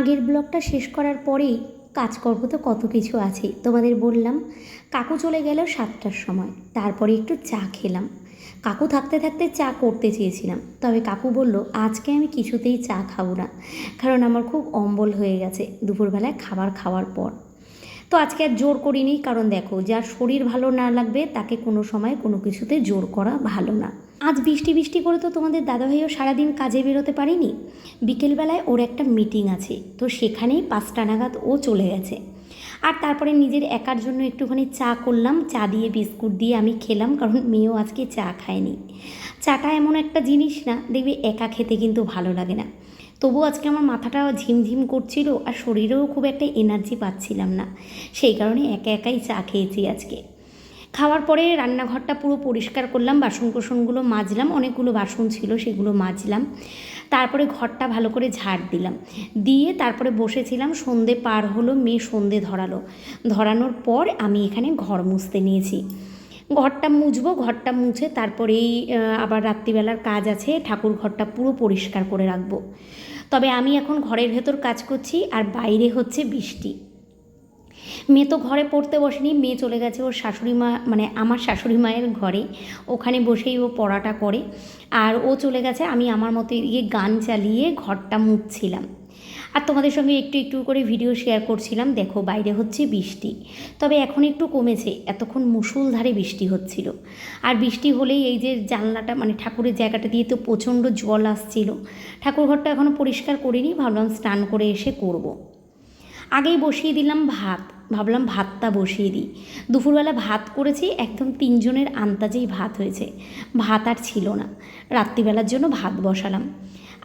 আগের ব্লগটা শেষ করার পরেই, কাজকর্ম তো কত কিছু আছে, তোমাদের বললাম। কাকু চলে গেল সাতটার সময়, তারপরে একটু চা খেলাম। কাকু থাকতে থাকতে চা করতে চেয়েছিলাম, তবে কাকু বলল, আজকে আমি কিছুতেই চা খাব না, কারণ আমার খুব অম্বল হয়ে গেছে দুপুরবেলায় খাবার খাওয়ার পর। তো আজকে আর জোর করিনি, কারণ দেখো, যার শরীর ভালো না লাগবে, তাকে কোনো সময় কোনো কিছুতে জোর করা ভালো না। আজ বৃষ্টি বৃষ্টি করে তো তোমাদের দাদাভাইও সারাদিন কাজে বেরোতে পারিনি। বিকেলবেলায় ওর একটা মিটিং আছে, তো সেখানেই পাঁচটা নাগাদ ও চলে গেছে। আর তারপরে নিজের একার জন্য একটুখানি চা করলাম, চা দিয়ে বিস্কুট দিয়ে আমি খেলাম, কারণ মেয়েও আজকে চা খায়নি। চাটা এমন একটা জিনিস না, দেখবে একা খেতে কিন্তু ভালো লাগে না। তবু আজকে আমার মাথাটা ঝিমঝিম করছিল আর শরীরেও খুব একটা এনার্জি পাচ্ছিলাম না। সেই কারণে একা একাই চা খেয়েছি আজকে। খাওয়ার পরে রান্নাঘরটা পুরো পরিষ্কার করলাম বাসন কোসনগুলো মাজলাম, অনেকগুলো বাসন ছিল সেগুলো মাজলাম। তারপরে ঘরটা ভালো করে ঝাড় দিলাম। দিয়ে তারপরে বসেছিলাম, সন্ধে পার হলো, মেয়ে সন্ধে ধরালো। ধরানোর পর আমি এখানে ঘর মুছতে নিয়েছি। ঘরটা মুছবো, ঘরটা মুছে তারপরেই আবার রাত্রিবেলার কাজ আছে, ঠাকুর ঘরটা পুরো পরিষ্কার করে রাখব। তবে আমি এখন ঘরের ভেতর কাজ করছি, আর বাইরে হচ্ছে বৃষ্টি। মেয়ে তো ঘরে পড়তে বসেনি, মেয়ে চলে গেছে ওর শাশুড়ি মা মানে আমার শাশুড়ি মায়ের ঘরে। ওখানে বসেই ও পড়াটা করে। আর ও চলে গেছে, আমি আমার মতো গিয়ে গান চালিয়ে ঘরটা মুছছিলাম। আর তোমাদের সঙ্গে একটু একটু করে ভিডিও শেয়ার করছিলাম। দেখো, বাইরে হচ্ছে বৃষ্টি। তবে এখন একটু কমেছে, এতক্ষণ মুষলধারে বৃষ্টি হচ্ছিল। আর বৃষ্টি হলেই এই যে জানলাটা মানে ঠাকুরের জায়গাটা দিয়ে তো প্রচণ্ড জল আসছিল। ঠাকুর ঘরটা এখনও পরিষ্কার করিনি, ভাবলাম স্নান করে এসে করব। আগেই বসিয়ে দিলাম ভাত। ভাবলাম ভাতটা বসিয়ে দিই। দুপুরবেলা ভাত করেছি, একদম তিনজনের আন্তাজেই ভাত হয়েছে। ভাত আর ছিল না। রাত্রিবেলার জন্য ভাত বসালাম।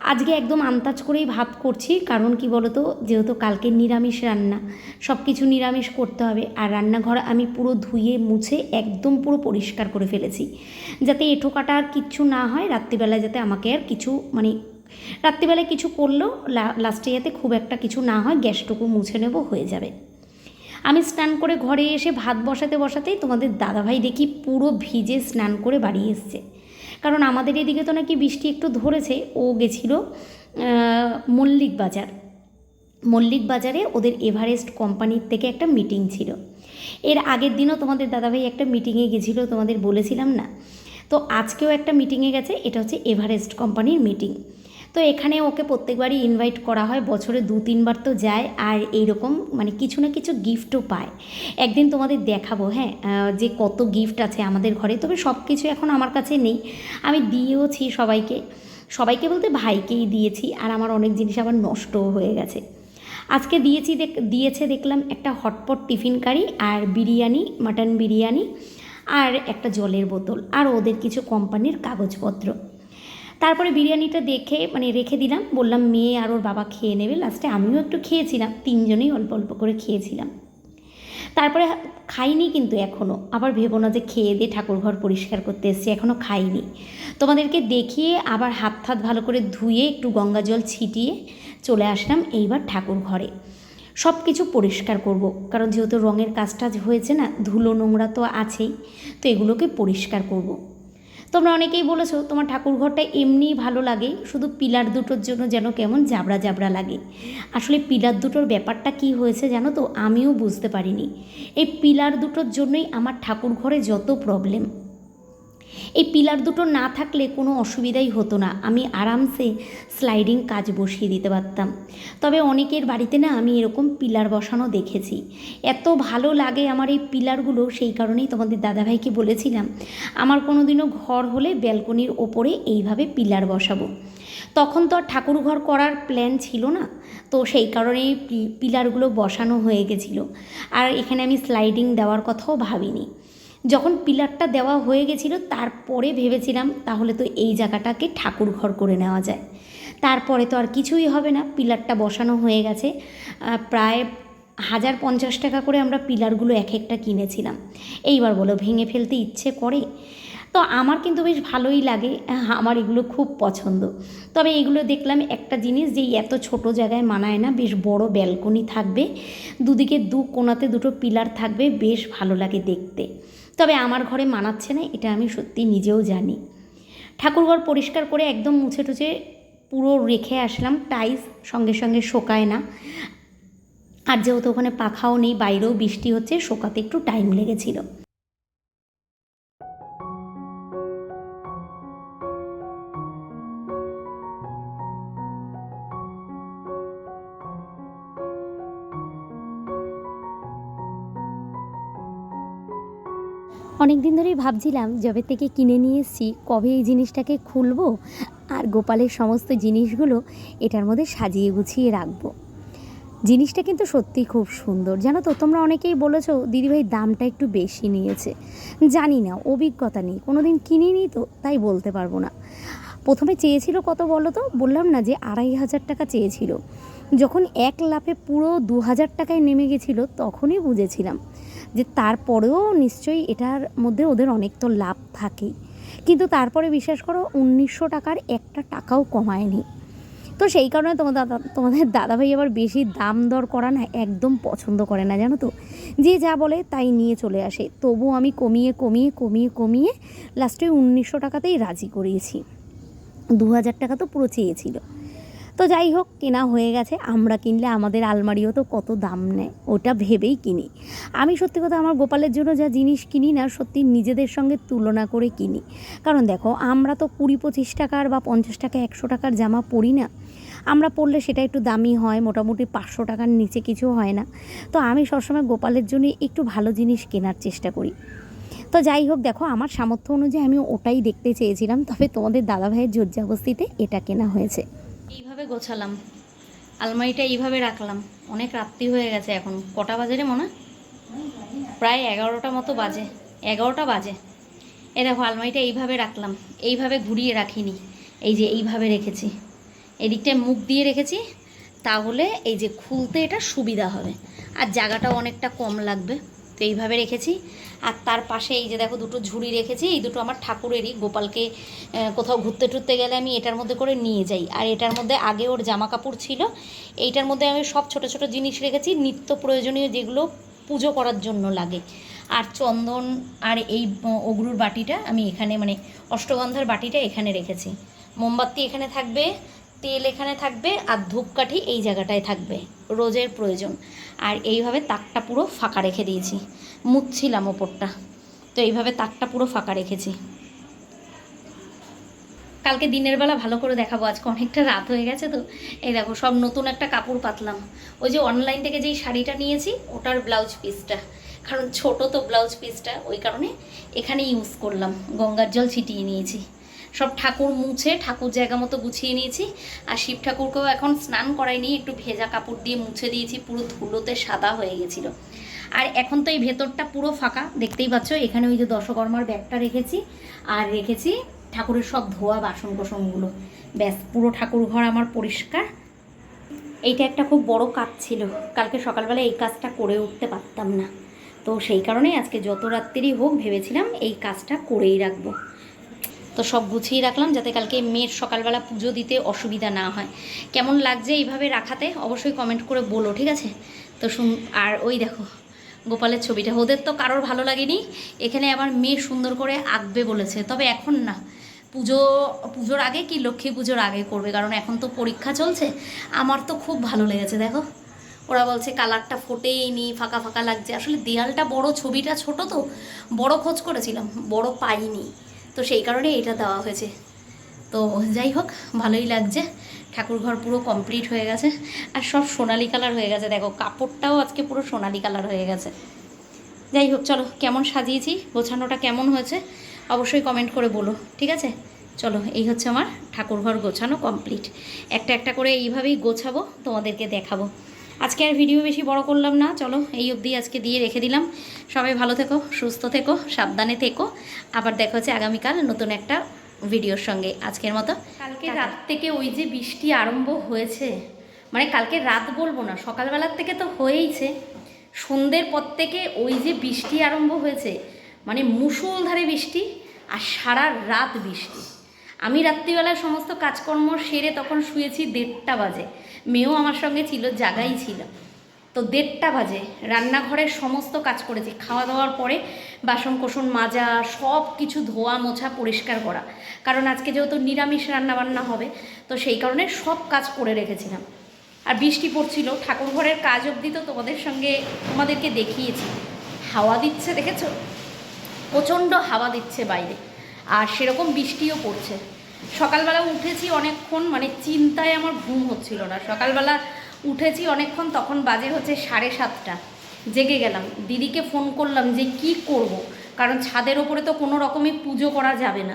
আজকে একদম আন্তাজ করেই ভাত করছি, কারণ কি বলতো, যেহেতু কালকে নিরামিষ রান্না সব কিছু নিরামিষ করতে হবে। আর রান্নাঘর আমি পুরো ধুয়ে, মুছে একদম পুরো পরিষ্কার করে ফেলেছি। যাতে এঁঠো কাটা আর কিচ্ছু না হয়, রাত্রিবেলায় যাতে আমাকে আর কিছু মানে রাত্রিবেলায় কিছু করলেও লাস্টে যাতে খুব একটা কিছু না হয়, গ্যাসটুকু মুছে নেব, হয়ে যাবে। আমি স্নান করে ঘরে এসে ভাত বসাতে বসাতেই তোমাদের দাদাভাই দেখি পুরো ভিজে স্নান করে বাড়ি এসছে। কারণ আমাদের এদিকে তো নাকি বৃষ্টি একটু ধরেছে, ও গেছিল মল্লিক বাজার। মল্লিক বাজারে ওদের এভারেস্ট কোম্পানির থেকে একটা মিটিং ছিল। এর আগের দিনও তোমাদের দাদাভাই একটা মিটিংয়ে গেছিল, তোমাদের বলেছিলাম না? তো আজকেও একটা মিটিংয়ে গেছে, এটা হচ্ছে এভারেস্ট কোম্পানির মিটিং। তো এখানে ওকে প্রত্যেকবারই ইনভাইট করা হয়। বছরে দু, তিনবার তো যায় আর এইরকম মানে কিছু না কিছু গিফটও পায়। একদিন তোমাদের দেখাবো হ্যাঁ? যে কত গিফট আছে আমাদের ঘরে। তবে সব কিছু এখন আমার কাছে নেই। আমি দিয়েওছি সবাইকে। সবাইকে বলতে ভাইকেই দিয়েছি আর আমার অনেক জিনিস আবার নষ্টও হয়ে গেছে। আজকে দিয়েছি দিয়েছে দেখলাম একটা হটপট টিফিন কারি আর বিরিয়ানি, মাটন বিরিয়ানি আর একটা জলের বোতল আর ওদের কিছু কোম্পানির কাগজপত্র। তারপরে বিরিয়ানিটা দেখে মানে রেখে দিলাম। বললাম, মেয়ে আর ওর বাবা খেয়ে নেবে। লাস্টে আমিও একটু খেয়েছিলাম। তিনজনেই অল্প অল্প করে খেয়েছিলাম। তারপরে খাইনি কিন্তু এখনও আবার ভেবো না যে খেয়ে দিয়ে ঠাকুর ঘর পরিষ্কার করতে এসেছি এখনও খাইনি। তোমাদেরকে দেখিয়ে আবার হাত হাত ভালো করে ধুয়ে একটু গঙ্গা জল ছিটিয়ে চলে আসলাম এইবার ঠাকুর ঘরে। সব কিছু পরিষ্কার করব। কারণ যেহেতু রঙের কাজ টাজ হয়েছে না, ধুলো নোংরা তো আছেই, তো এগুলোকে পরিষ্কার করব। তোমরা অনেকেই বলেছ, তোমার ঠাকুরঘরটা এমনিই ভালো লাগে, শুধু পিলার দুটোর জন্য যেন কেমন জাবড়া জাবড়া লাগে। আসলে পিলার দুটোর ব্যাপারটা কি হয়েছে জানো তো? আমিও বুঝতে পারিনি। এই পিলার দুটোর জন্যই আমার ঠাকুরঘরে যত প্রবলেম এই পিলার দুটো না থাকলে কোনো অসুবিধাই হতো না। আমি আরামসে স্লাইডিং কাজ বসিয়ে দিতে পারতাম। তবে অনেকের বাড়িতে না আমি এরকম পিলার বসানো দেখেছি। এত ভালো লাগে আমার এই পিলারগুলো, সেই কারণেই তোমাদের দাদাভাইকে বলেছিলাম, আমার কোনো দিনও ঘর হলে ব্যালকনির ওপরে এইভাবে পিলার বসাবো। তখন তো আর ঠাকুর ঘর করার প্ল্যান ছিল না, তো সেই কারণেই পিলারগুলো বসানো হয়ে গেছিল। আর এখানে আমি স্লাইডিং দেওয়ার কথাও ভাবিনি। যখন পিলারটা দেওয়া হয়ে গেছিল, তারপরে ভেবেছিলাম তাহলে তো এই জায়গাটাকে ঠাকুর ঘর করে নেওয়া যায়। তারপরে তো আর কিছুই হবে না, পিলারটা বসানো হয়ে গেছে। প্রায় হাজার পঞ্চাশ টাকা করে আমরা পিলারগুলো এক একটা কিনেছিলাম। এইবার বলো, ভেঙে ফেলতে ইচ্ছে করে? তো আমার কিন্তু বেশ ভালোই লাগে আমার এগুলো খুব পছন্দ। তবে এগুলো দেখলাম একটা জিনিস যে এত ছোট জায়গায় মানায় না, বেশ বড় ব্যালকনি থাকবে, দুদিকে দু কোণাতে দুটো পিলার থাকবে, বেশ ভালো লাগে দেখতে। তবে আমার ঘরে মানাচ্ছে না, এটা আমি সত্যি নিজেও জানি। ঠাকুরঘর পরিষ্কার করে একদম মুছে টুছে পুরো রেখে আসলাম টাইস সঙ্গে সঙ্গে শোকায় না। আর যেহেতু ওখানে পাখাও নেই, বাইরেও বৃষ্টি হচ্ছে, শোকাতে একটু টাইম লেগেছিল। অনেক দিন ধরেই ভাবছিলাম, যবে থেকে কিনে নিয়ে এসেছি, কবে এই জিনিসটাকে খুলবো? আর গোপালের সমস্ত জিনিসগুলো এটার মধ্যে সাজিয়ে গুছিয়ে রাখব। জিনিসটা কিন্তু সত্যিই খুব সুন্দর। জানো তো, তোমরা অনেকেই বলেছ, দিদিভাই, দামটা একটু বেশি নিয়েছে। জানি না, অভিজ্ঞতা নেই। কোনো দিন কিনিনি তো, তাই বলতে পারব না। প্রথমে চেয়েছিল কত বলো তো? বললাম না যে আড়াই হাজার টাকা চেয়েছিল। যখন এক লাফে পুরো দু হাজার টাকায় নেমে গেছিল, তখনই বুঝেছিলাম। যে তারপরেও নিশ্চয়ই এটার মধ্যে ওদের অনেক তো লাভ থাকেই। কিন্তু তারপরে বিশ্বাস করো, উনিশশো টাকার একটা টাকাও কমায়নি। তো সেই কারণে তোমার দাদা, তোমাদের দাদাভাই আবার বেশি দাম দর করা না একদম পছন্দ করে না, জানো তো? যে যা বলে তাই নিয়ে চলে আসে। তবু আমি কমিয়ে কমিয়ে কমিয়ে কমিয়ে লাস্টে উনিশশো টাকাতেই রাজি করিয়েছি। দু হাজার টাকা তো পুরো চেয়েছিল তো যাই হোক, কেনা হয়ে গেছে। আমরা কিনলে আমাদের আলমারিও তো কত দাম নেয়, ওটা ভেবেই কিনি। আমি সত্যি কথা আমার গোপালের জন্য যা জিনিস কিনি না, সত্যি নিজেদের সঙ্গে তুলনা করে কিনি। কারণ দেখো, আমরা তো কুড়ি পঁচিশ টাকার বা পঞ্চাশ টাকা, একশো টাকার জামা পরি না। আমরা পরলে সেটা একটু দামি হয়, মোটামুটি পাঁচশো টাকার নিচে কিছু হয় না। তো আমি সবসময় গোপালের জন্য একটু ভালো জিনিস কেনার চেষ্টা করি। তো যাই হোক, দেখো, আমার সামর্থ্য অনুযায়ী আমি ওটাই দেখতে চেয়েছিলাম। তবে তোমাদের দাদাভাইয়ের জোরজাবস্তিতে এটা কেনা হয়েছে। এইভাবে গোছালাম? আলমারিটা এইভাবে রাখলাম। অনেক রাত্রি হয়ে গেছে এখন। কটা বাজে রে, মনে? প্রায় এগারোটা মতো বাজে। এগারোটা বাজে। এ দেখো, আলমারিটা এইভাবে রাখলাম। এইভাবে ঘুরিয়ে রাখিনি। এই যে এইভাবে রেখেছি। এদিকটায় মুখ দিয়ে রেখেছি। তাহলে এই যে খুলতে এটা সুবিধা হবে। আর জায়গাটাও অনেকটা কম লাগবে। তো এইভাবে রেখেছি। আর তার পাশে এই যে দেখো দুটো ঝুড়ি রেখেছি, এই দুটো আমার ঠাকুরেরই। গোপালকে কোথাও ঘুরতে টুরতে গেলে আমি এটার মধ্যে করে নিয়ে যাই। আর এটার মধ্যে আগে ওর জামা কাপড় ছিল, এইটার মধ্যে আমি সব ছোট ছোট জিনিস রেখেছি, নিত্য প্রয়োজনীয় যেগুলো পুজো করার জন্য লাগে। আর চন্দন আর এই অগরুর বাটিটা আমি এখানে মানে অষ্টগন্ধার বাটিটা এখানে রেখেছি। মোমবাতি এখানে থাকবে তেল এখানে থাকবে আর ধূপকাঠি এই জায়গাটায় থাকবে, রোজের প্রয়োজন। আর এইভাবে তাকটা পুরো ফাঁকা রেখে দিয়েছি, মুছছিলাম ওপরটা। তো এইভাবে তাকটা পুরো ফাঁকা রেখেছি। কালকে দিনের বেলা ভালো করে দেখাবো, আজকে অনেকটা রাত হয়ে গেছে তো। এই দেখো, সব নতুন একটা কাপড় পাতলাম। ওই যে অনলাইন থেকে যেই শাড়িটা নিয়েছি, ওটার ব্লাউজ পিসটা কারণ ছোট তো ব্লাউজ পিসটা ওই কারণে এখানে ইউজ করলাম, গঙ্গার জল ছিটিয়ে নিয়েছি। সব ঠাকুর মুছে, ঠাকুর জায়গা মতো গুছিয়ে নিয়েছি। আর শিব ঠাকুরকেও এখন স্নান করাইনি একটু ভেজা কাপড় দিয়ে মুছে দিয়েছি, পুরো ধুলোতে সাদা হয়ে গেছিল। আর এখন তো এই ভেতরটা পুরো ফাঁকা, দেখতেই পাচ্ছ, এখানে ওই যে দশকর্মার ব্যাগটা রেখেছি। আর রেখেছি ঠাকুরের সব ধোয়া বাসন কোসনগুলো ব্যাস, পুরো ঠাকুর ঘর আমার পরিষ্কার। এইটা একটা খুব বড় কাজ ছিল। কালকে সকালবেলা এই কাজটা করে উঠতে পারতাম না। তো সেই কারণে আজকে যত রাত্রিরই হোক ভেবেছিলাম এই কাজটা করেই রাখব। তো সব গুছিয়ে রাখলাম যাতে কালকে মেয়ের সকালবেলা পুজো দিতে অসুবিধা না হয়। কেমন লাগছে এইভাবে রাখাতে? অবশ্যই কমেন্ট করে বলো, ঠিক আছে? তো শুন, আর ওই দেখো, গোপালের ছবিটা। ওদের তো কারোর ভালো লাগেনি। এখানে আবার মেয়ে সুন্দর করে আঁকবে বলেছে। তবে এখন না, পুজো, পুজোর আগে কি লক্ষ্মী পুজোর আগে করবে? কারণ এখন তো পরীক্ষা চলছে। আমার তো খুব ভালো লেগেছে, দেখো। ওরা বলছে, কালারটা ফোটেই নি, ফাঁকা ফাঁকা লাগছে। আসলে দেয়ালটা বড়, ছবিটা ছোট তো। বড় খোঁজ করেছিলাম, বড় পাইনি। তো সেই কারণে এটা দেওয়া হয়েছে। তো যাই হোক, ভালোই লাগছে। ঠাকুর ঘর পুরো কমপ্লিট হয়ে গেছে। আর সব সোনালি কালার হয়ে গেছে। দেখো, কাপড়টাও আজকে পুরো সোনালি কালার হয়ে গেছে। যাই হোক, চলো, কেমন সাজিয়েছি? গোছানোটা কেমন হয়েছে? অবশ্যই কমেন্ট করে বলো, ঠিক আছে? চলো, এই হচ্ছে আমার ঠাকুর ঘর গোছানো কমপ্লিট একটা একটা করে এইভাবেই গোছাবো, তোমাদেরকে দেখাবো। আজকে আর ভিডিও বেশি বড় করলাম না। চলো এই অবধি আজকে দিয়ে রেখে দিলাম। সবাই ভালো থেকো সুস্থ থেকো সাবধানে থেকো। আবার দেখা হচ্ছে আগামীকাল নতুন একটা ভিডিওর সঙ্গে। আজকের মতো কালকে রাত থেকে ওই যে বৃষ্টি আরম্ভ হয়েছে মানে কালকে রাত বলব না সকালবেলার থেকে তো হয়েইছে। সন্ধ্যের পর থেকে ওই যে বৃষ্টি আরম্ভ হয়েছে মানে মুষলধারে বৃষ্টি আর সারা রাত বৃষ্টি। আমি রাত্রিবেলায় সমস্ত কাজকর্ম সেরে তখন শুয়েছি দেড়টা বাজে। মেয়েও আমার সঙ্গে ছিল, জাগাই ছিল। তো দেড়টা বাজে, রান্নাঘরের সমস্ত কাজ করেছি। খাওয়া দাওয়ার পরে বাসন কোসন মাজা সব কিছু ধোয়া, মোছা, পরিষ্কার করা। কারণ আজকে যেহেতু নিরামিষ রান্নাবান্না হবে, তো সেই কারণে সব কাজ করে রেখেছিলাম। আর বৃষ্টি পড়ছিল ঠাকুর ঘরের কাজ অবধি তো তোমাদের সঙ্গে তোমাদেরকে দেখিয়েছি। হাওয়া দিচ্ছে, দেখেছ? প্রচণ্ড হাওয়া দিচ্ছে বাইরে। আর সেরকম বৃষ্টিও পড়ছে। সকালবেলা উঠেছি অনেকক্ষণ মানে চিন্তায় আমার ঘুম হচ্ছিল না। সকালবেলা উঠেছি অনেকক্ষণ, তখন বাজে হচ্ছে সাড়ে সাতটা। জেগে গেলাম। দিদিকে ফোন করলাম যে, কি করব। কারণ ছাদের ওপরে তো কোনো রকমই পুজো করা যাবে না।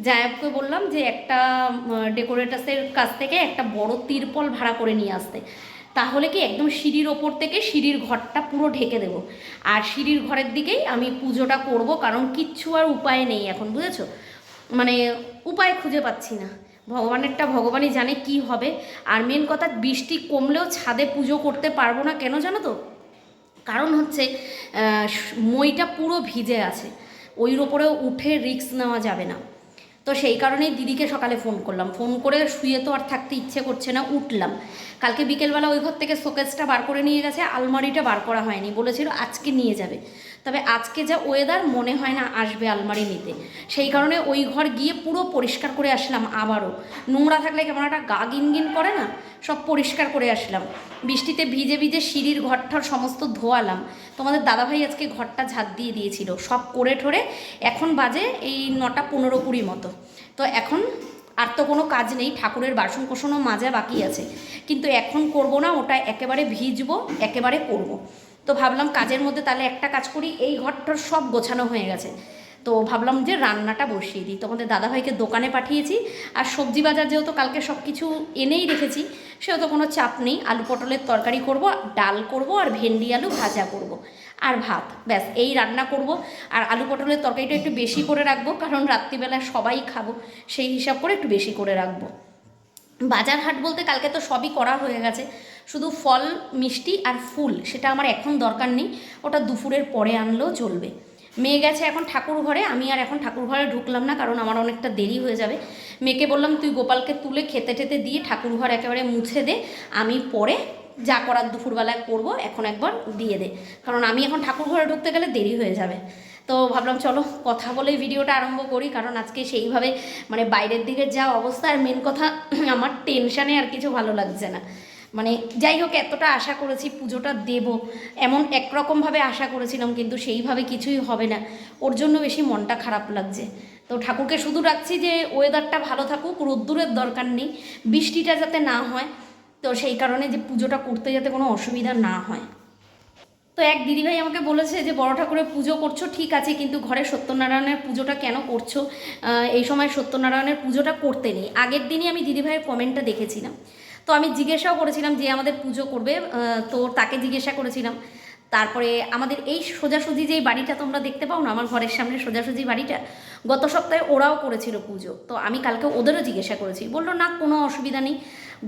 জায়বকে বললাম যে, একটা ডেকোরেটার্সের কাছ থেকে একটা বড় তিরপল ভাড়া করে নিয়ে আসতে। তাহলে কি একদম সিঁড়ির ওপর থেকে সিঁড়ির ঘরটা পুরো ঢেকে দেবো। আর সিঁড়ির ঘরের দিকেই আমি পুজোটা করব, কারণ কিচ্ছু আর উপায় নেই এখন, বুঝেছ? মানে উপায় খুঁজে পাচ্ছি না। ভগবানেরটা ভগবানই জানে কি হবে। আর মেন কথা, বৃষ্টি কমলেও ছাদে পুজো করতে পারব না কেন জানো তো? কারণ হচ্ছে মইটা পুরো ভিজে আছে। ওইর ওপরেও উঠে রিস্ক নেওয়া যাবে না। তো সেই কারণেই দিদিকে সকালে ফোন করলাম। ফোন করে শুয়ে তো আর থাকতে ইচ্ছে করছে না, উঠলাম। কালকে বিকেলবেলা ওই ঘর থেকে শোকেসটা বার করে নিয়ে গেছে, আলমারিটা বার করা হয়নি, বলেছিল আজকে নিয়ে যাবে। তবে আজকে যা ওয়েদার মনে হয় না আসবে আলমারি নিতে। সেই কারণে ওই ঘর গিয়ে পুরো পরিষ্কার করে আসলাম আবারও। নোংরা থাকলে কেমন একটা গা গিনগিন করে না? সব পরিষ্কার করে আসলাম। বৃষ্টিতে ভিজে ভিজে সিঁড়ির ঘরটার সমস্ত ধোয়ালাম। তোমাদের দাদাভাই আজকে ঘরটা ঝাঁট দিয়ে দিয়েছিল। সব করে ঠরে এখন বাজে এই নটা পনেরো কুড়ি মতো। তো এখন আর তো কোনো কাজ নেই, ঠাকুরের বাসন কোসনও মাজা বাকি আছে। কিন্তু এখন করব না, ওটা একেবারে ভিজবো, একেবারে করব। তো ভাবলাম কাজের মধ্যে তাহলে একটা কাজ করি, এই ঘরটার সব গোছানো হয়ে গেছে। তো ভাবলাম যে রান্নাটা বসিয়ে দিই। তোমাদের দাদাভাইকে দোকানে পাঠিয়েছি, আর সবজি বাজার যেহেতু কালকে সব কিছু এনেই রেখেছি, সেহেতু কোনো চাপ নেই। আলু পটলের তরকারি করব, ডাল করব, আর ভেন্ডি আলু ভাজা করব। আর ভাত। ব্যাস, এই রান্না করব। আর আলু পটলের তরকারিটা একটু বেশি করে রাখব, কারণ রাত্রিবেলা সবাই খাব, সেই হিসাব করে একটু বেশি করে রাখব। বাজার হাট বলতে কালকে তো সবই করা হয়ে গেছে। শুধু ফল, মিষ্টি আর ফুল, সেটা আমার এখন দরকার নেই। ওটা দুপুরের পরে আনলেও চলবে। মেয়ে গেছে এখন ঠাকুর ঘরে, আমি আর এখন ঠাকুর ঘরে ঢুকলাম না, কারণ আমার অনেকটা দেরি হয়ে যাবে। মেয়েকে বললাম, তুই গোপালকে তুলে খেতে টেতে দিয়ে ঠাকুর ঘর একেবারে মুছে দে, আমি পরে যা করার দুপুরবেলায় করব, এখন একবার দিয়ে দে। কারণ আমি এখন ঠাকুর ঘরে ঢুকতে গেলে দেরি হয়ে যাবে। তো ভাবলাম চলো কথা বলেই ভিডিওটা আরম্ভ করি, কারণ আজকে সেইভাবে মানে বাইরের দিকে যা অবস্থা, আর মেন কথা আমার টেনশানে আর কিছু ভালো লাগছে না। মানে যাই হোক, এতটা আশা করেছি পুজোটা দেব। এমন একরকমভাবে আশা করেছিলাম, কিন্তু সেইভাবে কিছুই হবে না। ওর জন্য বেশি মনটা খারাপ লাগছে। তো ঠাকুরকে শুধু রাখছি যে ওয়েদারটা ভালো থাকুক, রোদ্দুরের দরকার নেই। বৃষ্টিটা যাতে না হয় তো সেই কারণে যে পুজোটা করতে যাতে কোনো অসুবিধা না হয়। তো এক দিদিভাই আমাকে বলেছে যে, বড় ঠাকুরের পুজো করছ, ঠিক আছে, কিন্তু ঘরে সত্যনারায়ণের পুজোটা কেন করছ? এই সময় সত্যনারায়ণের পুজোটা করতে নেই। আগের দিনই আমি দিদিভাইয়ের কমেন্টটা দেখেছিলাম। তো আমি জিজ্ঞাসাও করেছিলাম যে, আমাদের পুজো করবে? তো তাকে জিজ্ঞাসা করেছিলাম। তারপরে আমাদের এই সোজাসুজি যেই বাড়িটা তোমরা দেখতে পাও না, আমার ঘরের সামনে সোজাসুজি বাড়িটা, গত সপ্তাহে ওরাও করেছিল পুজো। তো আমি কালকে ওদেরও জিজ্ঞাসা করেছি। বলল, না, কোনো অসুবিধা নেই।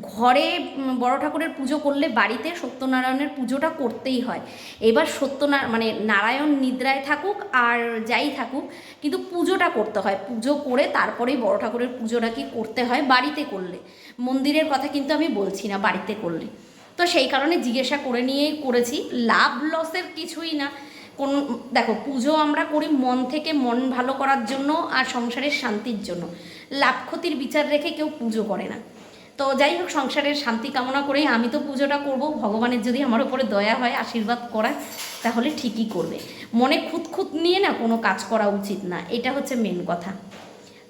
ঘরে বড় ঠাকুরের পুজো করলে বাড়িতে সত্যনারায়ণের পুজোটা করতেই হয়। এবার সত্যনা মানে নারায়ণ নিদ্রায় থাকুক আর যাই থাকুক, কিন্তু পুজোটা করতে হয়। পুজো করে তারপরেই বড় ঠাকুরের পুজোটা কি করতে হয় বাড়িতে করলে। মন্দিরের কথা কিন্তু আমি বলছি না, বাড়িতে করলে। তো সেই কারণে জিজ্ঞাসা করে নিয়েই করেছি। লাভ লসের কিছুই না। কোন, দেখো, পুজো আমরা করি মন থেকে মন ভালো করার জন্য আর সংসারের শান্তির জন্য। লাভ ক্ষতির বিচার রেখে কেউ পুজো করে না। তো যাই হোক, সংসারের শান্তি কামনা করেই আমি তো পুজোটা করব। ভগবানের যদি আমার উপরে দয়া হয়, আশীর্বাদ করা তাহলে ঠিকই করবে। মনে খুঁত খুঁত নিয়ে না কোনো কাজ করা উচিত না, এটা হচ্ছে মেন কথা।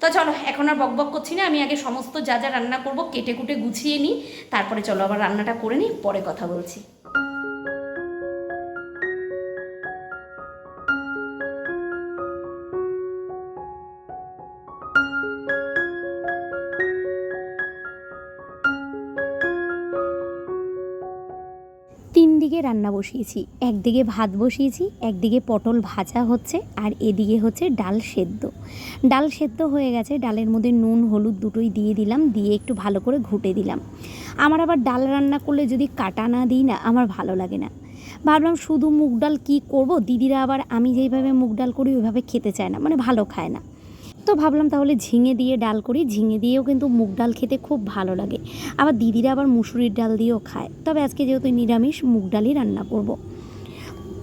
তো চলো, এখন আর বকবক করছি না, আমি আগে সমস্ত যা যা রান্না করব, কেটে কুটে গুছিয়ে নিই, তারপরে চলো আবার রান্নাটা করে নিই, পরে কথা বলছি। রান্না বসিয়েছি। একদিকে ভাত বসিয়েছি, একদিকে পটল ভাজা হচ্ছে আর এদিকে হচ্ছে ডাল সেদ্ধ। ডাল সেদ্ধ হয়ে গেছে, ডালের মধ্যে নুন, হলুদ দুটোই দিয়ে দিলাম, দিয়ে একটু ভালো করে ঘুটে দিলাম। আমার আবার ডাল রান্না করলে যদি কাটা না দিই না, আমার ভালো লাগে না। ভাবলাম শুধু মুগ ডাল কী করব? দিদিরা আবার আমি যেইভাবে মুগ ডাল করি, ওইভাবে খেতে চায় না মানে ভালো খায় না। তো ভাবলাম তাহলে ঝিঙে দিয়ে ডাল করি। ঝিঙে দিয়েও কিন্তু মুগ ডাল খেতে খুব ভালো লাগে। আবার দিদিরা আবার মুসুরির ডাল দিয়েও খায়। তবে আজকে যেহেতু নিরামিষ মুগ ডালই রান্না করব।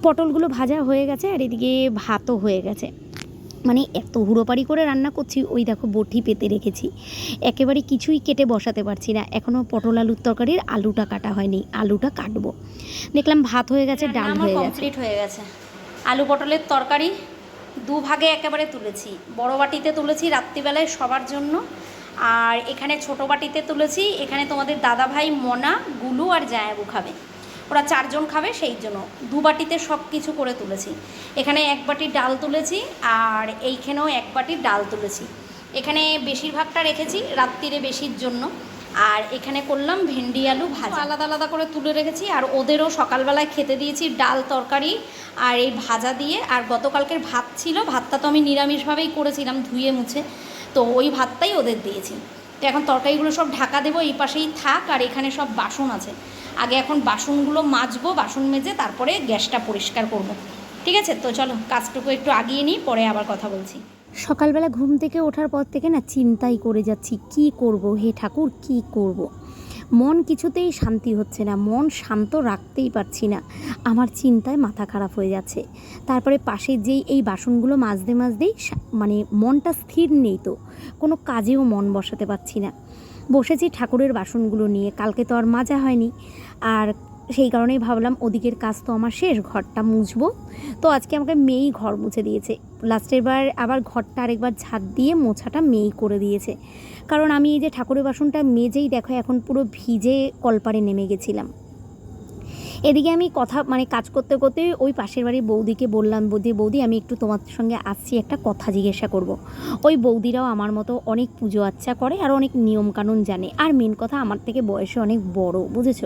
পটলগুলো ভাজা হয়ে গেছে আর এদিকে ভাতও হয়ে গেছে। মানে এত হুড়োপাড়ি করে রান্না করছি ওই দেখো বটি পেতে রেখেছি। একেবারে কিছুই কেটে বসাতে পারছি না। এখনও পটল আলুর তরকারির আলুটা কাটা হয়নি আলুটা কাটবো। দেখলাম ভাত হয়ে গেছে ডাল হয়ে গেছে। হয়ে গেছে। আলু পটলের তরকারি দু ভাগে একেবারে তুলেছি। বড় বাটিতে তুলেছি রাত্রিবেলায় সবার জন্য। আর এখানে ছোট বাটিতে তুলেছি, এখানে তোমাদের দাদা ভাই মনা, গুলু আর জায়াবু খাবে। ওরা চারজন খাবে সেই জন্য। দু বাটিতে সব কিছু করে তুলেছি। এখানে এক বাটি ডাল তুলেছি আর এইখানেও এক বাটি ডাল তুলেছি। এখানে বেশিরভাগটা রেখেছি রাত্রিরে বেশির জন্য। আর এখানে করলাম ভেন্ডি আলু ভাজা। আলাদা আলাদা করে তুলে রেখেছি, আর ওদেরও সকালবেলায় খেতে দিয়েছি ডাল তরকারি আর এই ভাজা দিয়ে। আর গতকালকের ভাত ছিল, ভাতটা তো আমি নিরামিষভাবেই করেছিলাম ধুয়ে মুছে। তো ওই ভাতটাই ওদের দিয়েছি। তো এখন তরকারিগুলো সব ঢাকা দেবো, এই পাশেই থাক, আর এখানে সব বাসন আছে। আগে এখন বাসনগুলো মাজবো, বাসন মেজে তারপরে গ্যাসটা পরিষ্কার করব। ঠিক আছে? তো চলো, কাজটুকু একটু আগিয়ে নিই, পরে আবার কথা বলছি। সকালবেলা ঘুম থেকে ওঠার পর থেকে না চিন্তাই করে যাচ্ছি, কি করব? হে ঠাকুর, কি করব। মন কিছুতেই শান্তি হচ্ছে না, মন শান্ত রাখতেই পারছি না। আমার চিন্তায় মাথা খারাপ হয়ে যাচ্ছে। তারপরে পাশে যেই এই বাসনগুলো মাজতে মাজতেই মানে মনটা স্থির নেই তো, কোনো কাজেও মন বসাতে পারছি না। বসেছি ঠাকুরের বাসনগুলো নিয়ে, কালকে তো আর মাজা হয়নি। আর সেই কারণেই ভাবলাম ওদিকের কাজ তো আমার শেষ, ঘরটা মুছবো। তো আজকে আমাকে মেয়েই ঘর মুছে দিয়েছে। লাস্টের বার আবার ঘরটা আরেকবার ঝাঁট দিয়ে মোছাটা মেয়েই করে দিয়েছে। কারণ আমি এই যে ঠাকুরের বাসনটা মেজেই দেখো, এখন পুরো ভিজে কলপারে নেমে গেছিলাম। এদিকে আমি কথা মানে কাজ করতে করতে ওই পাশের বাড়ির বৌদিকে বললাম, বৌদি বৌদি, আমি একটু তোমার সঙ্গে আসছি, একটা কথা জিজ্ঞাসা করব। ওই বৌদিরাও আমার মতো অনেক পুজো আচ্চা করে আর অনেক নিয়মকানুন জানে। আর মেন কথা আমার থেকে বয়সে অনেক বড়, বুঝেছ?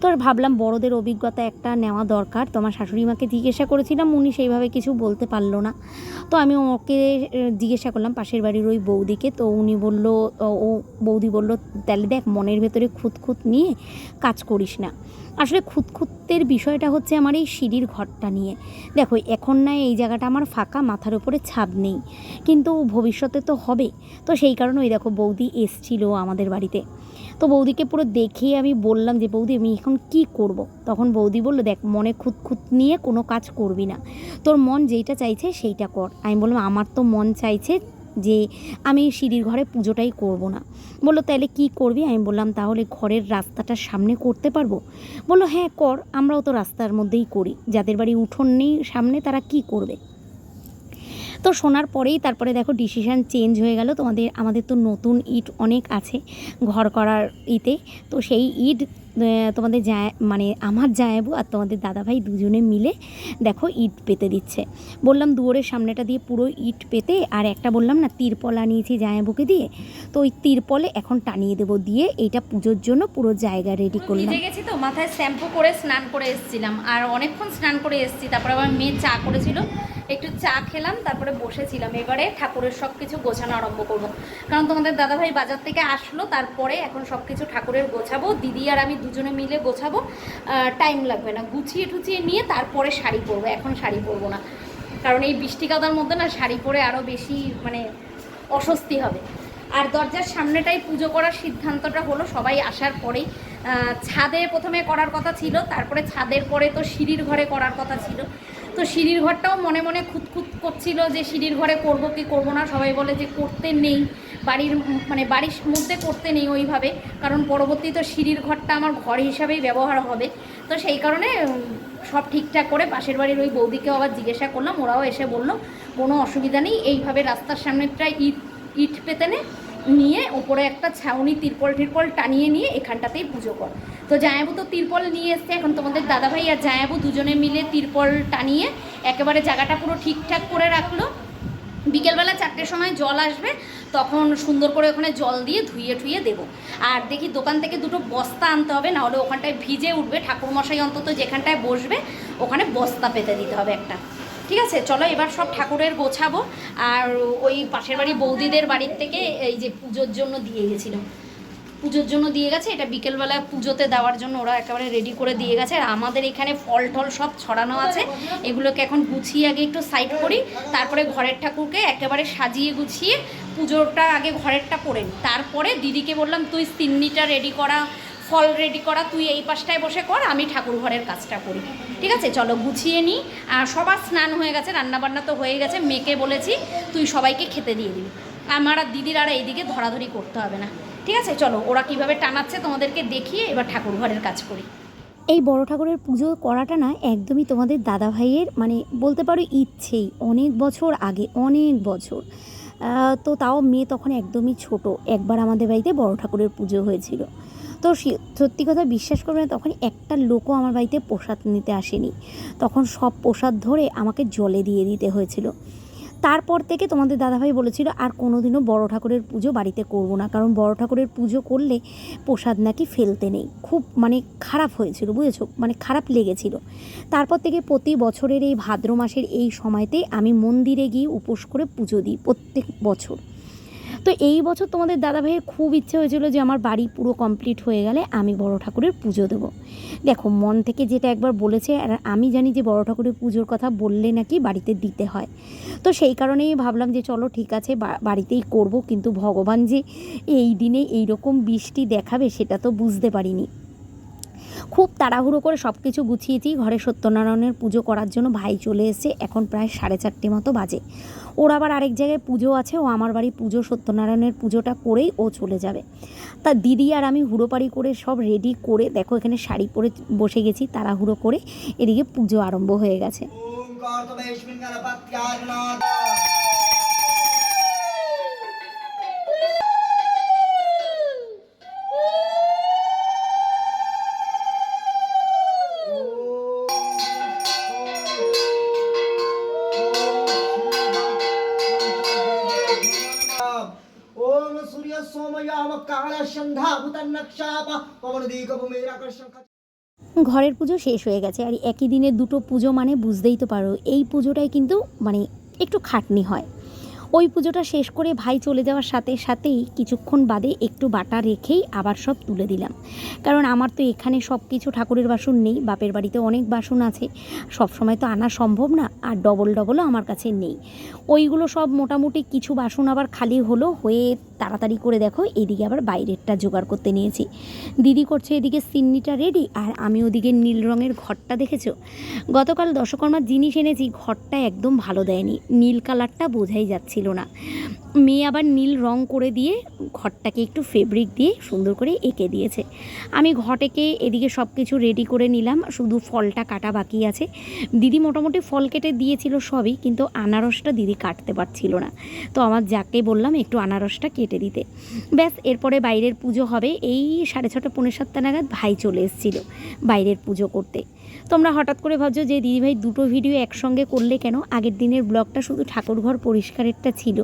তো আর ভাবলাম বড়দের অভিজ্ঞতা একটা নেওয়া দরকার। তোমার শাশুড়ি মাকে জিজ্ঞাসা করেছিলাম, উনি সেইভাবে কিছু বলতে পারল না। তো আমি ওকে জিজ্ঞাসা করলাম পাশের বাড়ির ওই বৌদিকে। তো উনি বলল, ও বৌদি বলল, তাহলে দেখ, মনের ভেতরে খুঁত খুঁত নিয়ে কাজ করিস না। আসলে খুঁতখুতের বিষয়টা হচ্ছে আমার এই সিঁড়ির ঘরটা নিয়ে। দেখো, এখন না এই জায়গাটা আমার ফাঁকা, মাথার উপরে ছাদ নেই। কিন্তু ভবিষ্যতে তো হবে। তো সেই কারণে ওই দেখো বৌদি এসছিল আমাদের বাড়িতে। তো বৌদিকে পুরো দেখিয়ে আমি বললাম যে, বৌদি, আমি এখন কি করব। তখন বৌদি বলল, দেখ, মনে খুঁতখুত নিয়ে কোনো কাজ করবি না। তোর মন যেইটা চাইছে সেইটা কর। আমি বললাম, আমার তো মন চাইছে যে আমি সিঁড়ির ঘরে পুজোটাই করব না। বলল তাহলে কি করবি? আমি বললাম, তাহলে ঘরের রাস্তাটা সামনে করতে পারব? বলল হ্যাঁ কর, আমরাও তো রাস্তার মধ্যেই করি। যাদের বাড়ি উঠোন নেই সামনে, তারা কি করবে? তো শোনার পরেই তারপরে দেখো ডিসিশান চেঞ্জ হয়ে গেল। তোমাদের, আমাদের তো নতুন ইট অনেক আছে ঘর করার ইতে। তো সেই ইট তোমাদের যায় মানে আমার জায়াবু আর তোমাদের দাদাভাই দুজনে মিলে দেখো ইট পেতে দিচ্ছে। বললাম দুয়ারের সামনেটা দিয়ে পুরো ইট পেতে আর একটা বললাম না তিরপল আনিয়েছি জায়াবুকে দিয়ে। তো ওই তিরপলে এখন টানিয়ে দেবো দিয়ে এইটা পুজোর জন্য পুরো জায়গা রেডি করলাম। গেছি তো মাথায় শ্যাম্পু করে স্নান করে এসেছিলাম। আর অনেকক্ষণ স্নান করে এসেছি তারপর আবার মেয়ে চা করেছিল। একটু চা খেলাম, তারপরে বসেছিলাম। এবারে ঠাকুরের সব কিছু গোছানো আরম্ভ করব। কারণ তোমাদের দাদাভাই বাজার থেকে আসলো, তারপরে এখন সব কিছু ঠাকুরের গোছাবো। দিদি আর আমি দুজনে মিলে গোছাবো। টাইম লাগবে না। গুছিয়ে টুচিয়ে নিয়ে তারপরে শাড়ি পরবো। এখন শাড়ি পরবো না। কারণ এই বৃষ্টি কাদার মধ্যে না শাড়ি পরে আরও বেশি মানে অস্বস্তি হবে। আর দরজার সামনেটাই পুজো করার সিদ্ধান্তটা হলো। সবাই আসার পরেই ছাদে প্রথমে করার কথা ছিল। তারপরে ছাদের পরে তো সিঁড়ির ঘরে করার কথা ছিল। তো সিঁড়ির ঘরটাও মনে মনে খুঁতখুত করছিল যে সিঁড়ির ঘরে করব কি করব না। সবাই বলে যে করতে নেই। বাড়ির মানে বাড়ির মধ্যে করতে নেই ওইভাবে। কারণ পরবর্তী তো সিঁড়ির ঘরটা আমার ঘর হিসাবেই ব্যবহার হবে। তো সেই কারণে সব ঠিকঠাক করে পাশের বাড়ির ওই বৌদিকেও আবার জিজ্ঞাসা করলাম। ওরাও এসে বলল, কোনো অসুবিধা নেই। এইভাবে রাস্তার সামনেটা ইট ইট পেতে নে। নিয়ে ওপরে একটা ছাউনি তিরপল টিরপল টানিয়ে নিয়ে এখানটাতেই পুজো কর। তো জায়াবু তো তিরপল নিয়ে এসছে, এখন তোমাদের দাদাভাই আর জায়াবু দুজনে মিলে তিরপল টানিয়ে একেবারে জায়গাটা পুরো ঠিকঠাক করে রাখল। বিকেলবেলা চারটের সময় জল আসবে, তখন সুন্দর করে ওখানে জল দিয়ে ধুয়ে ঠুয়ে দেবো। আর দেখি দোকান থেকে দুটো বস্তা আনতে হবে, নাহলে ওখানটায় ভিজে উঠবে। ঠাকুরমশাই অন্তত যেখানটায় বসবে, ওখানে বস্তা পেতে দিতে হবে একটা। ঠিক আছে, চলো এবার সব ঠাকুরের গোছাবো। আর ওই পাশের বাড়ি বৌদিদের বাড়ির থেকে এই যে পুজোর জন্য দিয়ে গেছিলাম পুজোর জন্য দিয়ে গেছে, এটা বিকেলবেলা পুজোতে দেওয়ার জন্য ওরা একেবারে রেডি করে দিয়ে গেছে। আর আমাদের এখানে ফল টল সব ছড়ানো আছে, এগুলোকে এখন গুছিয়ে আগে একটু সাইড করি, তারপরে ঘরের ঠাকুরকে একেবারে সাজিয়ে গুছিয়ে পুজোটা আগে ঘরেরটা করে তারপরে দিদিকে বললাম, তুই সিন্নিটা রেডি করা ফল রেডি করা, তুই এই পাশটায় বসে কর, আমি ঠাকুর ঘরের কাজটা করি। ঠিক আছে? চলো, গুছিয়ে নিই আর সবার স্নান হয়ে গেছে, রান্নাবান্না তো হয়ে গেছে। মেয়েকে বলেছি, তুই সবাইকে খেতে দিয়ে দিবি। আমার আর দিদির আর এইদিকে ধরাধরি করতে হবে না। ঠিক আছে? চলো, ওরা কীভাবে টানাচ্ছে তোমাদেরকে দেখিয়ে এবার ঠাকুর ঘরের কাজ করি। এই বড় ঠাকুরের পুজো করাটা না একদমই তোমাদের দাদা ভাইয়ের মানে বলতে পারো ইচ্ছেই, অনেক বছর আগে, অনেক বছর। তো তাও মেয়ে তখন একদমই ছোট। একবার আমাদের বাড়িতে বড় ঠাকুরের পুজো হয়েছিল। তো সত্যি কথা বিশ্বাস করবে না তখন একটা লোকও আমার বাড়িতে প্রসাদ নিতে আসেনি। তখন সব প্রসাদ ধরে আমাকে জলে দিয়ে দিতে হয়েছিল। তারপর থেকে তোমাদের দাদাভাই বলেছিল, আর কোনোদিনও বড় ঠাকুরের পুজো বাড়িতে করব না, কারণ বড় ঠাকুরের পুজো করলে প্রসাদ নাকি ফেলতে নেই। খুব মানে খারাপ হয়েছিল, বুঝেছ? মানে খারাপ লেগেছিল। তারপর থেকে প্রতি বছরের এই ভাদ্র মাসের এই সময়তে আমি মন্দিরে গিয়ে উপোস করে পুজো দিই, প্রত্যেক বছর। তো এই বছর তোমাদের দাদাভাইয়ের খুব ইচ্ছে হয়েছিল যে আমার বাড়ি পুরো কমপ্লিট হয়ে গেলে আমি বড় ঠাকুরের পুজো দেবো। দেখো, মন থেকে যেটা একবার বলেছে, আর আমি জানি যে বড় ঠাকুরের পুজোর কথা বললে নাকি বাড়িতে দিতে হয়। তো সেই কারণেই ভাবলাম যে চলো ঠিক আছে বাড়িতেই করব, কিন্তু ভগবান যে এই দিনে এই রকম বৃষ্টি দেখাবে সেটা তো বুঝতে পারিনি। খুব তাড়াহুড়ো করে সব কিছু গুছিয়েছি, ঘরে সত্যনারায়ণের পুজো করার জন্য ভাই চলে এসে এখন প্রায় সাড়ে চারটে মতো বাজে। ওর আবার আরেক জায়গায় পুজো আছে, ও আমার বাড়ি পুজো, সত্যনারায়ণের পুজোটা করেই ও চলে যাবে। তা দিদি আর আমি হুড়োপাড়ি করে সব রেডি করে, দেখো এখানে শাড়ি পরে বসে গেছি, তাড়াহুড়ো করে এদিকে পুজো আরম্ভ হয়ে গেছে। ঘরের পুজো শেষ হয়ে গেছে আর একই দিনে দুটো পুজো মানে বুঝতেই তো পারো, এই পুজোটাই কিন্তু মানে একটু খাটনি হয়। ওই পুজোটা শেষ করে ভাই চলে যাওয়ার সাথে সাথেই কিছুক্ষণ বাদে একটু বাটা রেখেই আবার সব তুলে দিলাম। কারণ আমার তো এখানে সব কিছু ঠাকুরের বাসন নেই, বাপের বাড়িতে অনেক বাসন আছে। সব সময় তো আনা সম্ভব না, আর ডবল ডবলও আমার কাছে নেই। ওইগুলো সব মোটামুটি কিছু বাসন আবার খালি হলো, হয়ে তাড়াতাড়ি করে দেখো, এদিকে আবার বাইরেরটা জোগাড় করতে নিয়েছি। দিদি করছে এদিকে সিন্নিটা রেডি আর আমি ওদিকে নীল রঙের ঘরটা দেখেছ? গতকাল দশকর্মার জিনিস এনেছি, ঘরটা একদম ভালো দেয়নি। নীল কালারটা বোঝাই যাচ্ছিল না। মেয়ে আবার নীল রং করে দিয়ে ঘরটাকে একটু ফেব্রিক দিয়ে সুন্দর করে এঁকে দিয়েছে। আমি ঘটেকে এদিকে সব কিছু রেডি করে নিলাম, শুধু ফলটা কাটা বাকি আছে। দিদি মোটামুটি ফল কেটে দিয়েছিল সবই, কিন্তু আনারসটা দিদি কাটতে পারছিল না। তো আমার যাকে বললাম একটু আনারসটা কেটে দিতে। ব্যাস, এরপরে বাইরের পুজো হবে। এই সাড়ে ছটা পৌনে সাতটা নাগাদ ভাই চলে এসেছিল বাইরের পুজো করতে। তোমরা হঠাৎ করে ভাবছ যে দিদিভাই দুটো ভিডিও একসঙ্গে করলে কেন? আগের দিনের ব্লগটা শুধু ঠাকুরঘর পরিষ্কারেরটা ছিল।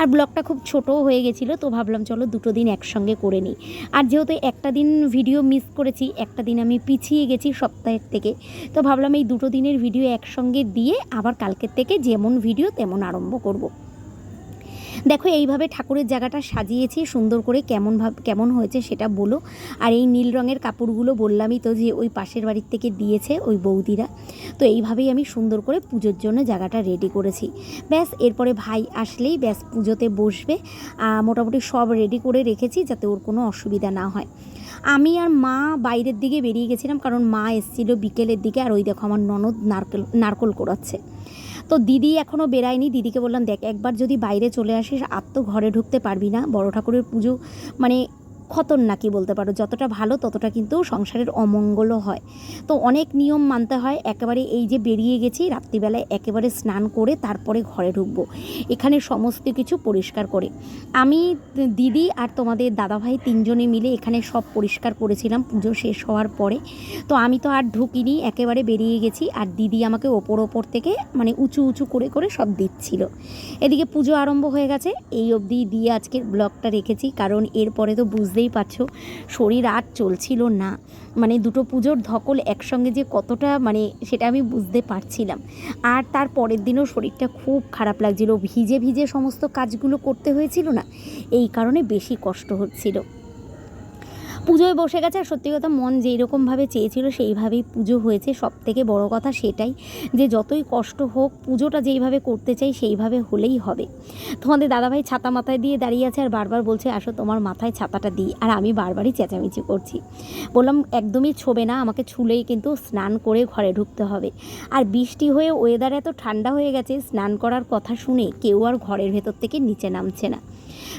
আর ব্লগটা খুব ছোটও হয়ে গেছিল, তো ভাবলাম চলো দুটো দিন একসঙ্গে করে নিই। আর যেহেতু একটা দিন ভিডিও মিস করেছি, একটা দিন আমি পিছিয়ে গেছি সপ্তাহের থেকে, তো ভাবলাম এই দুটো দিনের ভিডিও একসঙ্গে দিয়ে আবার কালকের থেকে যেমন ভিডিও তেমন আরম্ভ করব। দেখো, এইভাবে ঠাকুরের জায়গাটা সাজিয়েছি, সুন্দর করে কেমন ভাব, কেমন হয়েছে সেটা বলো। আর এই নীল রঙের কাপড়গুলো বললামই তো যে ওই পাশের বাড়ির থেকে দিয়েছে ওই বৌদিরা। তো এইভাবেই আমি সুন্দর করে পুজোর জন্য জায়গাটা রেডি করেছি। ব্যাস, এরপরে ভাই আসলেই ব্যাস পুজোতে বসবে। মোটামুটি সব রেডি করে রেখেছি যাতে ওর কোনো অসুবিধা না হয়। আমি আর মা বাইরের দিকে বেরিয়ে গেছিলাম কারণ মা এসেছিল বিকেলের দিকে আর ওই দেখো আমার ননদ নারকেল, নারকল কোড়াচ্ছে তো দিদি এখনও বেরায়নি। দিদিকে বললাম, দেখ, একবার যদি বাইরে চলে আসিস, আর তো ঘরে ঢুকতে পারবি না। বড় ঠাকুরের পুজো মানে খতরনাকি বলতে পারো, যতটা ভালো ততটা কিন্তু সংসারের অমঙ্গলও হয়। তো অনেক নিয়ম মানতে হয়, একেবারে এই যে বেরিয়ে গেছি, রাত্রিবেলায় একেবারে স্নান করে তারপরে ঘরে ঢুকবো। এখানে সমস্ত কিছু পরিষ্কার করে। আমি দিদি আর তোমাদের দাদাভাই তিনজনে মিলে এখানে সব পরিষ্কার করেছিলাম, পুজো শেষ হওয়ার পরে। তো আমি তো আর ঢুকিনি, একেবারে বেরিয়ে গেছি আর দিদি আমাকে ওপর ওপর থেকে মানে উঁচু উঁচু করে করে সব দিচ্ছিল। এদিকে পুজো আরম্ভ হয়ে গেছে, এই অবধি দিয়ে আজকের ব্লগটা রেখেছি, কারণ এরপরে তো বুঝতেই পারছ, শরীর আর চলছিল না। মানে দুটো পুজোর ধকল একসঙ্গে যে কতটা মানে সেটা আমি বুঝতে পারছিলাম। আর তার পরের দিনও শরীরটা খুব খারাপ লাগছিল। ভিজে ভিজে সমস্ত কাজগুলো করতে হয়েছিল না? এই কারণে বেশি কষ্ট হচ্ছিল। পুজোয় বসে গেছে আর সত্যি কথা মন যেই রকমভাবে চেয়েছিল সেইভাবেই পুজো হয়েছে। সব থেকে বড় কথা সেটাই যে যতই কষ্ট হোক পুজোটা যেইভাবে করতে চাই সেইভাবে হলেই হবে। তোমাদের দাদাভাই ছাতা মাথায় দিয়ে দাঁড়িয়ে আছে আর বারবার বলছে, আসো তোমার মাথায় ছাতাটা দিই। আর আমি বারবারই চেঁচামেচি করছি। বললাম, একদমই ছোবে না, আমাকে ছুলেই কিন্তু স্নান করে ঘরে ঢুকতে হবে। আর বৃষ্টি হয়ে ওয়েদার এত ঠান্ডা হয়ে গেছে, স্নান করার কথা শুনে কেউ আর ঘরের ভেতর থেকে নিচে নামছে না।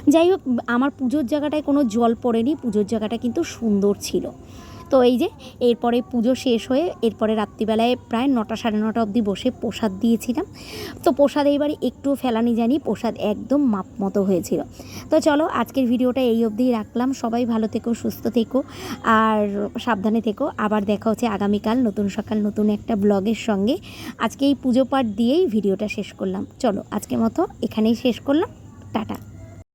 যাই হোক, আমার পুজোর জায়গাটায় কোনো জল পড়েনি, পুজোর জায়গাটা কিন্তু সুন্দর ছিল। তো এই যে, এরপরে পুজো শেষ হয়ে, এরপরে রাত্রিবেলায় প্রায় নটা সাড়ে নটা অবধি বসে প্রসাদ দিয়েছিলাম। তো প্রসাদ এইবারে একটু ফেলানি জানি প্রসাদ একদম মাপ মতো হয়েছিল। তো চলো, আজকের ভিডিওটা এই অবধিই রাখলাম। সবাই ভালো থেকো, সুস্থ থেকো, আর সাবধানে থেকো। আবার দেখা হচ্ছে আগামীকাল নতুন সকাল, নতুন একটা ব্লগের সঙ্গে। আজকে এই পুজো পাঠ দিয়েই ভিডিওটা শেষ করলাম। চলো, আজকের মতো এখানেই শেষ করলাম। টাটা।